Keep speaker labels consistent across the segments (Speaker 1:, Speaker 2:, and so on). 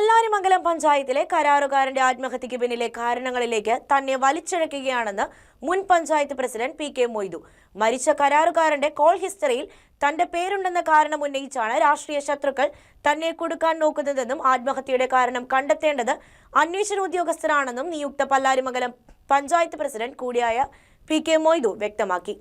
Speaker 1: പല്ലാരിമംഗലം പഞ്ചായത്തിലെ കരാറുകാരന്റെ ആത്മഹത്യക്ക് പിന്നിലെ കാരണങ്ങളിലേക്ക് തന്നെ വലിച്ചിഴക്കുകയാണെന്ന് മുൻ panchayat president P K Moidu. മരിച്ച കരാറുകാരന്റെ കോൾ ഹിസ്റ്ററിയിൽ തന്റെ പേരുണ്ടെന്ന കാരണം ഉന്നയിച്ചാണ് രാഷ്ട്രീയ ശത്രുക്കൾ തന്നെ കൊടുക്കാൻ നോക്കുന്നതെന്നും ആത്മഹത്യയുടെ കാരണം കണ്ടെത്തേണ്ടത് അന്വേഷണ ഉദ്യോഗസ്ഥരാണെന്നും നിയുക്ത പല്ലാരിമംഗലം പഞ്ചായത്ത് പ്രസിഡന്റ് കൂടിയായ പി കെ മൊയ്തു വ്യക്തമാക്കി.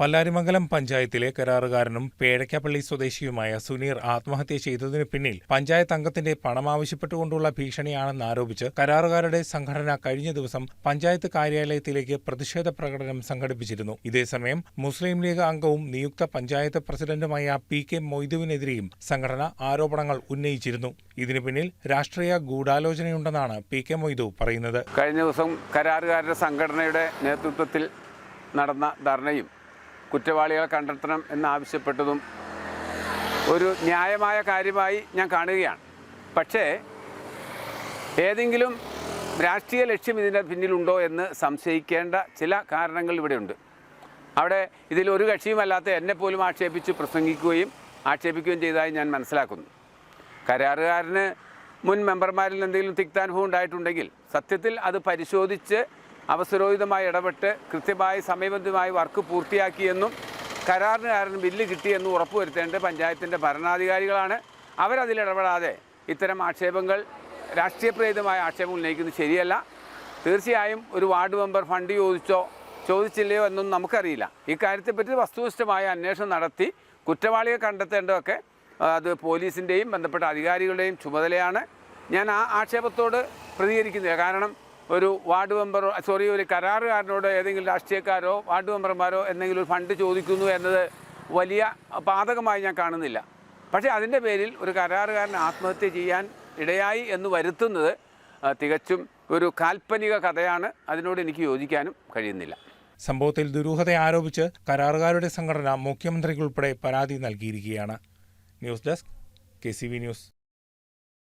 Speaker 2: പല്ലാരിമംഗലം പഞ്ചായത്തിലെ കരാറുകാരനും പേഴയ്ക്കപ്പള്ളി സ്വദേശിയുമായ സുനീർ ആത്മഹത്യ ചെയ്തതിനു പിന്നിൽ പഞ്ചായത്ത് അംഗത്തിന്റെ പണം ആവശ്യപ്പെട്ടുകൊണ്ടുള്ള ഭീഷണിയാണെന്ന് ആരോപിച്ച് കരാറുകാരുടെ സംഘടന കഴിഞ്ഞ ദിവസം പഞ്ചായത്ത് കാര്യാലയത്തിലേക്ക് പ്രതിഷേധ പ്രകടനം സംഘടിപ്പിച്ചിരുന്നു. ഇതേസമയം മുസ്ലിം ലീഗ് അംഗവും നിയുക്ത പഞ്ചായത്ത് പ്രസിഡന്റുമായ പി കെ മൊയ്തുവിനെതിരെയും സംഘടന ആരോപണങ്ങൾ ഉന്നയിച്ചിരുന്നു. ഇതിനു പിന്നിൽ രാഷ്ട്രീയ ഗൂഢാലോചനയുണ്ടെന്നാണ് പി കെ മൊയ്തു പറയുന്നത്.
Speaker 3: കഴിഞ്ഞ ദിവസം കരാറുകാരുടെ സംഘടനയുടെ നേതൃത്വത്തിൽ നടന്ന ധർണയും കുറ്റവാളികളെ കണ്ടെത്തണം എന്നാവശ്യപ്പെട്ടതും ഒരു ന്യായമായ കാര്യമായി ഞാൻ കാണുകയാണ്. പക്ഷേ ഏതെങ്കിലും രാഷ്ട്രീയ ലക്ഷ്യം ഇതിന്റെ പിന്നിലുണ്ടോ എന്ന് സംശയിക്കേണ്ട ചില കാരണങ്ങൾ ഇവിടെയുണ്ട്. അവിടെ ഇതിൽ ഒരു കക്ഷിയുമല്ലാത്ത എന്നെ പോലും ആക്ഷേപിച്ച് പ്രസംഗിക്കുകയും ആക്ഷേപിക്കുകയും ചെയ്തതായി ഞാൻ മനസ്സിലാക്കുന്നു. കരാറുകാരന് മുൻ മെമ്പർമാരിൽ എന്തെങ്കിലും തിക്താനുഭവം ഉണ്ടായിട്ടുണ്ടെങ്കിൽ സത്യത്തിൽ അത് പരിശോധിച്ച് അവസരോചിതമായി ഇടപെട്ട് കൃത്യമായി സമയബന്ധിതമായി വർക്ക് പൂർത്തിയാക്കിയെന്നും കരാറിനുകാരന് ബില്ല് കിട്ടിയെന്നും ഉറപ്പുവരുത്തേണ്ടത് പഞ്ചായത്തിന്റെ ഭരണാധികാരികളാണ്. അവരതിൽ ഇടപെടാതെ ഇത്തരം ആക്ഷേപങ്ങൾ രാഷ്ട്രീയപ്രേരിതമായ ആക്ഷേപം ഉന്നയിക്കുന്നത് ശരിയല്ല. തീർച്ചയായും ഒരു വാർഡ് മെമ്പർ ഫണ്ട് ചോദിച്ചോ ചോദിച്ചില്ലയോ എന്നൊന്നും നമുക്കറിയില്ല. ഇക്കാര്യത്തെപ്പറ്റി വസ്തുനിഷ്ഠമായ അന്വേഷണം നടത്തി കുറ്റവാളിയെ കണ്ടെത്തേണ്ടതൊക്കെ അത് പോലീസിന്റെയും ബന്ധപ്പെട്ട അധികാരികളുടെയും ചുമതലയാണ്. ഞാൻ ആ ആക്ഷേപത്തോട് പ്രതികരിക്കുന്നില്ല. കാരണം ഒരു വാർഡ് മെമ്പർ സോറി ഒരു കരാറുകാരനോട് ഏതെങ്കിലും രാഷ്ട്രീയക്കാരോ വാർഡ് മെമ്പർമാരോ എന്തെങ്കിലും ഒരു ഫണ്ട് ചോദിക്കുന്നു എന്നത് വലിയ പാതകമായി ഞാൻ കാണുന്നില്ല. പക്ഷേ അതിന്റെ പേരിൽ ഒരു കരാറുകാരൻ ആത്മഹത്യ ചെയ്യാൻ ഇടയായി എന്ന് വരുത്തുന്നത് തികച്ചും ഒരു കാൽപ്പനിക കഥയാണ്. അതിനോട് എനിക്ക് യോജിക്കാനും കഴിയുന്നില്ല.
Speaker 2: സംഭവത്തിൽ ദുരൂഹത ആരോപിച്ച് കരാറുകാരുടെ സംഘടന മുഖ്യമന്ത്രിക്കുൾപ്പെടെ പരാതി നൽകിയിരിക്കുകയാണ്. News desk K news.